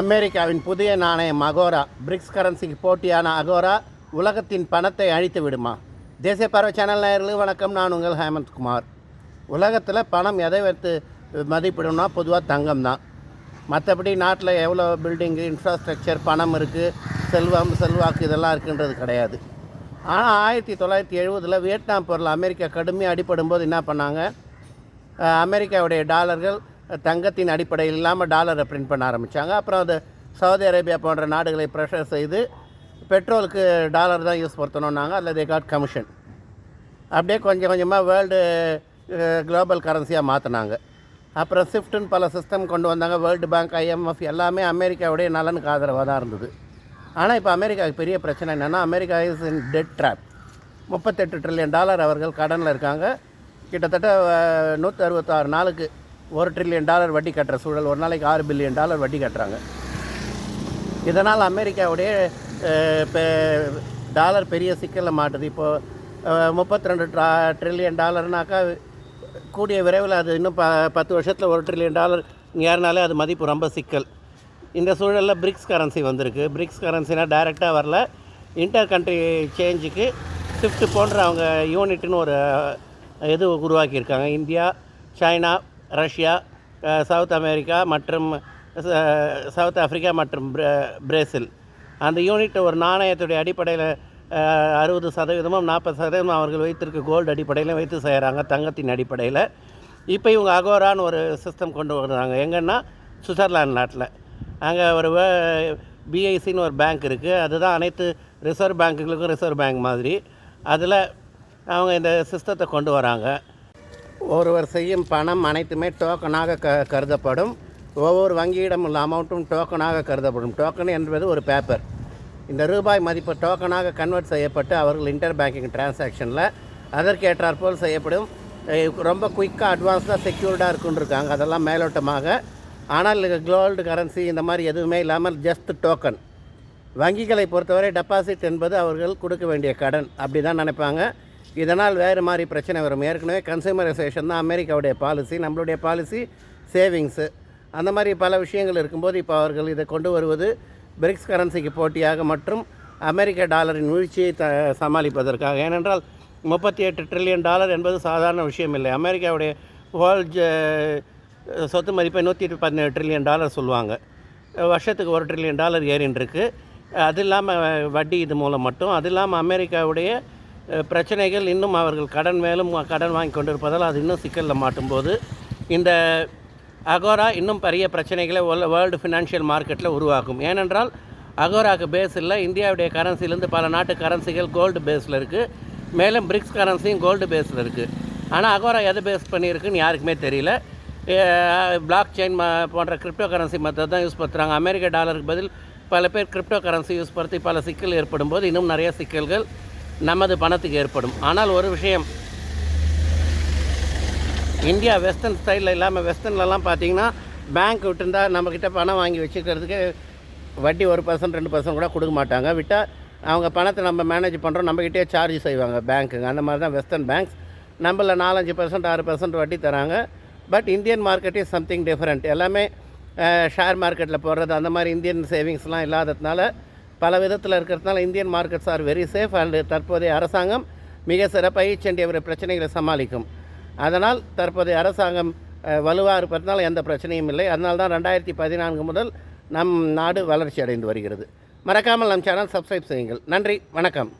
அமெரிக்காவின் புதிய நாணயம் அகோரா. பிரிக்ஸ் கரன்சிக்கு போட்டியான அகோரா உலகத்தின் பணத்தை அழித்து விடுமா? தேசிய பறவை சேனல் நேயர்களுக்கு வணக்கம். நான் உங்கள் ஹேமந்த் குமார். உலகத்தில் பணம் எதை வைத்து மதிப்பிடணும்னா பொதுவாக தங்கம் தான் மற்றபடி நாட்டில் எவ்வளோ பில்டிங்கு இன்ஃப்ராஸ்ட்ரக்சர் பணம் இருக்குது செல்வம் செல்வாக்கு இதெல்லாம் இருக்குன்றது கிடையாது. ஆனால் ஆயிரத்தி தொள்ளாயிரத்தி எழுபதில் வியட்நாம் பொருள் அமெரிக்கா கடுமையாக அடிபடும் போது என்ன பண்ணாங்க? அமெரிக்காவுடைய டாலர்கள் தங்கத்தின் அடிப்படையில் இல்லாமல் டாலரை பிரிண்ட் பண்ண ஆரம்பித்தாங்க அப்புறம் அது சவுதி அரேபியா போன்ற நாடுகளை ப்ரெஷர் செய்து பெட்ரோலுக்கு டாலர் தான் யூஸ் படுத்தணுன்னாங்க அதில் தே காட் கமிஷன் அப்படியே கொஞ்சம் கொஞ்சமாக வேர்ல்டு குளோபல் கரன்சியாக மாற்றினாங்க அப்புறம் ஸ்விஃப்ட்டுன்னு பல சிஸ்டம் கொண்டு வந்தாங்க. வேர்ல்டு பேங்க் ஐஎம்எஃப் எல்லாமே அமெரிக்காவுடைய நலனுக்கு ஆதரவாக தான் இருந்தது. ஆனால் இப்போ அமெரிக்காவுக்கு பெரிய பிரச்சனை என்னென்னா America is in debt trap முப்பத்தெட்டு ட்ரில்லியன் டாலர் அவர்கள் கடனில் இருக்காங்க. கிட்டத்தட்ட நூற்றி அறுபத்தாறு நாளுக்கு ஒரு ட்ரில்லியன் டாலர் வட்டி கட்டுற சூழல் ஒரு நாளைக்கு ஆறு பில்லியன் டாலர் வட்டி கட்டுறாங்க. இதனால் அமெரிக்காவுடைய இப்போ டாலர் பெரிய சிக்கலில் மாட்டுது. இப்போது முப்பத்தி ரெண்டு ட்ரா ட்ரில்லியன் டாலர்னாக்கா கூடிய விரைவில் அது இன்னும் ப பத்து வருஷத்தில் ஒரு ட்ரில்லியன் டாலர் ஏறினாலே அது மதிப்பு ரொம்ப சிக்கல். இந்த சூழலில் பிரிக்ஸ் கரன்சி வந்திருக்கு. பிரிக்ஸ் கரன்சினா டைரெக்டாக வரல. இன்டர் கண்ட்ரி சேஞ்சுக்கு ஸ்விஃப்ட் போன்ற அவங்க யூனிட்னு ஒரு இது உருவாக்கியிருக்காங்க. India China Russia south America மற்றும் சவுத் ஆஃப்ரிக்கா மற்றும் பிரேசில். அந்த யூனிட் ஒரு நாணயத்துடைய அடிப்படையில் அறுபது சதவீதமும் நாற்பது சதவீதமும் அவர்கள் வைத்திருக்க கோல்டு அடிப்படையில் வைத்து செய்கிறாங்க தங்கத்தின் அடிப்படையில். இப்போ இவங்க அகோரான்னு ஒரு சிஸ்டம் கொண்டு வர்றாங்க. எங்கன்னா சுவிட்சர்லாந்து நாட்டில். அங்கே ஒரு பிஐசின்னு ஒரு பேங்க் இருக்குது அதுதான் அனைத்து ரிசர்வ் பேங்க்குகளுக்கும் ரிசர்வ் பேங்க் மாதிரி. அதில் அவங்க இந்த சிஸ்டத்தை கொண்டு வராங்க. ஒருவர் செய்யும் பணம் அனைத்துமே டோக்கனாக க கருதப்படும். ஒவ்வொரு வங்கியிடம் உள்ள அமௌண்ட்டும் டோக்கனாக கருதப்படும். டோக்கன் என்பது ஒரு பேப்பர் இந்த ரூபாய் மதிப்பு டோக்கனாக கன்வெர்ட் செய்யப்பட்டு அவர்கள் இன்டர் பேங்கிங் டிரான்சாக்ஷனில் அதற்கு ஏற்றாற்போல் செய்யப்படும். ரொம்ப குயிக்காக அட்வான்ஸாக செக்யூர்டாக இருக்குன்றிருக்காங்க அதெல்லாம் மேலோட்டமாக. ஆனால் கோல்டு கரன்சி இந்த மாதிரி எதுவுமே இல்லாமல் ஜஸ்ட் டோக்கன் வங்கிகளை பொறுத்தவரை டெபாசிட் என்பது அவர்கள் கொடுக்க வேண்டிய கடன். அப்படி தான் நினைப்பாங்க. இதனால் வேறு மாதிரி பிரச்சனை வரும். ஏற்கனவே கன்சூமரைசேஷன் தான் அமெரிக்காவுடைய பாலிசி நம்மளுடைய பாலிசி சேவிங்ஸு அந்த மாதிரி பல விஷயங்கள் இருக்கும்போது இப்போ அவர்கள் இதை கொண்டு வருவது பிரிக்ஸ் கரன்சிக்கு போட்டியாக மற்றும் அமெரிக்க டாலரின் வீழ்ச்சியை த சமாளிப்பதற்காக. ஏனென்றால் முப்பத்தி எட்டு ட்ரில்லியன் டாலர் என்பது சாதாரண விஷயம் இல்லை. அமெரிக்காவுடைய வேர்ல்ட் சொத்து மதிப்பை நூற்றி பதினேழு ட்ரில்லியன் டாலர் சொல்லுவாங்க. வருஷத்துக்கு ஒரு ட்ரில்லியன் டாலர் ஏறின்னு அது இல்லாமல் வட்டி இது மூலம் மட்டும். அது இல்லாமல் அமெரிக்காவுடைய பிரச்சனைகள் இன்னும் அவர்கள் கடன் மேலும் கடன் வாங்கி கொண்டிருப்பதால் அது இன்னும் சிக்கலில் மாட்டும்போது இந்த அகோரா இன்னும் பெரிய பிரச்சனைகளை வேர்ல்டு ஃபினான்ஷியல் மார்க்கெட்டில் உருவாக்கும். ஏனென்றால் அகோராக்கு பேஸ் இல்லை இந்தியாவுடைய கரன்சிலேருந்து பல நாட்டு கரன்சிகள் கோல்டு பேஸில் இருக்குது மேலும் பிரிக்ஸ் கரன்சியும் கோல்டு பேஸில் இருக்குது ஆனால் அகோரா எதை பேஸ் பண்ணியிருக்குன்னு யாருக்குமே தெரியல. பிளாக் செயின் போன்ற கிரிப்டோ கரன்சி மெத்தட் தான் யூஸ் பண்ணுறாங்க அமெரிக்க டாலருக்கு பதில் பல பேர் கிரிப்டோ கரன்சி யூஸ் படுத்தி பல சிக்கல் ஏற்படும் போது இன்னும் நிறைய சிக்கல்கள் நமது பணத்துக்கு ஏற்படும். ஆனால் ஒரு விஷயம் இந்தியா வெஸ்டர்ன் ஸ்டைலில் இல்லாமல் வெஸ்டர்ன்லலாம் பார்த்தீங்கன்னா பேங்க் விட்டுருந்தா நம்மக்கிட்ட பணம் வாங்கி வச்சுக்கிறதுக்கு வட்டி ஒரு பர்சன்ட் ரெண்டு பர்சன்ட் கூட கொடுக்க மாட்டாங்க. விட்டால் அவங்க பணத்தை நம்ம மேனேஜ் பண்ணுறோம் நம்மக்கிட்டே சார்ஜ் செய்வாங்க பேங்க்குங்க அந்த மாதிரி தான் வெஸ்டர்ன் பேங்க்ஸ் நம்மள நாலஞ்சு பர்சன்ட் ஆறு பர்சன்ட் வட்டி தராங்க. But Indian market is something different எல்லாமே ஷேர் மார்க்கெட்டில் போடுறது அந்த மாதிரி இந்தியன் சேவிங்ஸ்லாம் இல்லாததுனால பல விதத்தில் இருக்கிறதுனால Indian markets are very safe and தற்போதைய அரசாங்கம் மிக சிறப்பாக ஈச் அண்ட் பிரச்சனைகளை சமாளிக்கும். அதனால் தற்போதைய அரசாங்கம் வலுவாக இருப்பதனால் எந்த பிரச்சனையும் இல்லை. அதனால தான் ரெண்டாயிரத்தி பதினான்கு முதல் நம் நாடு வளர்ச்சி அடைந்து வருகிறது. மறக்காமல் நம் சேனல் சப்ஸ்கிரைப் செய்யுங்கள். நன்றி வணக்கம்.